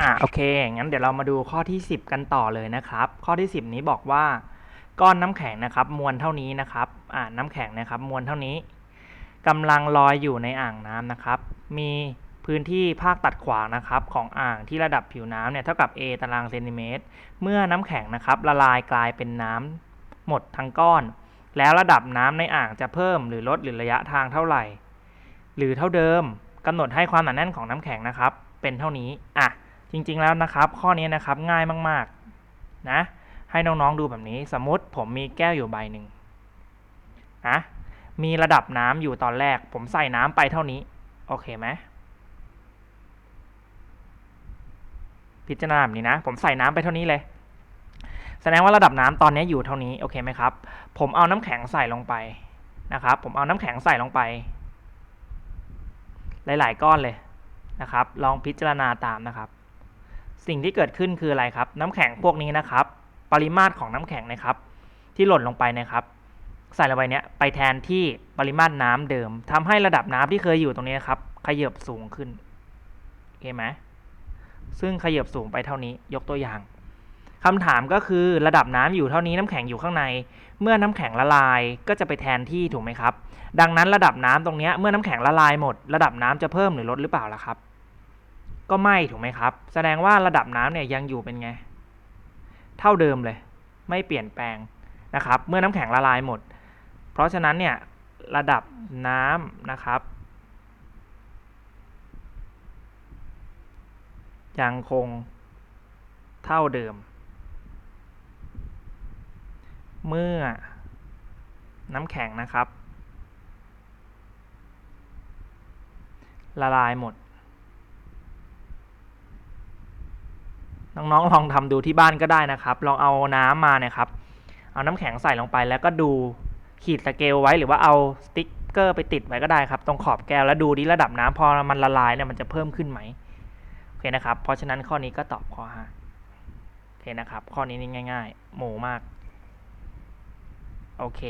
อะโอเค งั้นเดี๋ยวเรามาดูข้อที่ 10 กันต่อเลยนะครับ ข้อที่ 10 นี้บอกว่าก้อนน้ำแข็งนะครับ มวลเท่านี้นะครับ อ่าน้ำแข็งนะครับ มวลเท่านี้กำลังลอยอยู่ในอ่างน้ำนะครับ มีพื้นที่ภาคตัดขวางนะครับ ของอ่างที่ระดับผิวน้ำเนี่ยเท่ากับ a ตารางเซนติเมตร เมื่อน้ำแข็งนะครับ ละลายกลายเป็นน้ำหมดทั้งก้อน แล้วระดับน้ำในอ่างจะเพิ่มหรือลดหรือระยะทางเท่าไหร่ หรือเท่าเดิมกำหนดให้ความหนาแน่นของน้ำแข็งนะครับ เป็นเท่านี้อะ จริงๆแล้วนะครับ ข้อนี้นะครับง่ายมากๆนะให้น้องๆดูแบบนี้ สมมติผมมีแก้วอยู่ใบหนึ่งนะมีระดับน้ำอยู่ตอนแรก ผมใส่น้ำไปเท่านี้ โอเคไหมพิจารณาแบบนี้นะ ผมใส่น้ำไปเท่านี้เลย แสดงว่าระดับน้ำตอนนี้อยู่เท่านี้ โอเคไหมครับ ผมเอาน้ำแข็งใส่ลงไปนะครับ ผมเอาน้ำแข็งใส่ลงไป หลาย ๆ ก้อนเลยนะครับ ลองพิจารณาตามนะครับ สิ่งที่เกิดขึ้นคืออะไรครับ น้ำแข็งพวกนี้นะครับ ปริมาตรของน้ำแข็งนะครับ ที่หล่นลงไปนะครับ ใส่ลงไปเนี้ยไปแทนที่ปริมาตรน้ำเดิมทำให้ระดับน้ำที่เคยอยู่ตรงนี้นะครับขยับสูงขึ้นโอเคไหมซึ่งขยับสูงไปเท่านี้ยกตัวอย่างคำถามก็คือระดับน้ำอยู่เท่านี้น้ำแข็งอยู่ข้างใน เมื่อน้ำแข็งละลายก็จะไปแทนที่ถูกไหมครับ ดังนั้นระดับน้ำตรงนี้เมื่อน้ำแข็งละลายหมด ระดับน้ำจะเพิ่มหรือลดหรือเปล่าล่ะครับ ก็ไม่ถูกไหมครับ แสดงว่าระดับน้ำเนี่ยยังอยู่เป็นไง เท่าเดิมเลย ไม่เปลี่ยนแปลงนะครับ เมื่อน้ำแข็งละลายหมด เพราะฉะนั้นเนี่ยระดับน้ำนะครับ ยังคงเท่าเดิม เมื่อน้ำแข็งนะครับ ละลายหมด น้องๆลองทำดูที่บ้านก็ได้นะครับ ลองเอาน้ำมาเนี่ยครับ เอาน้ำแข็งใส่ลงไปแล้วก็ดูขีดสเกลไว้หรือว่าเอาสติ๊กเกอร์ไปติดไว้ก็ได้ครับตรงขอบแก้วแล้วดูดิระดับน้ำพอมันละลายเนี่ยมันจะเพิ่มขึ้นไหมโอเคนะครับ เพราะฉะนั้นข้อนี้ก็ตอบข้อห้าโอเคนะครับ ข้อนี้นี่ง่าย ๆ หมูมาก โอเค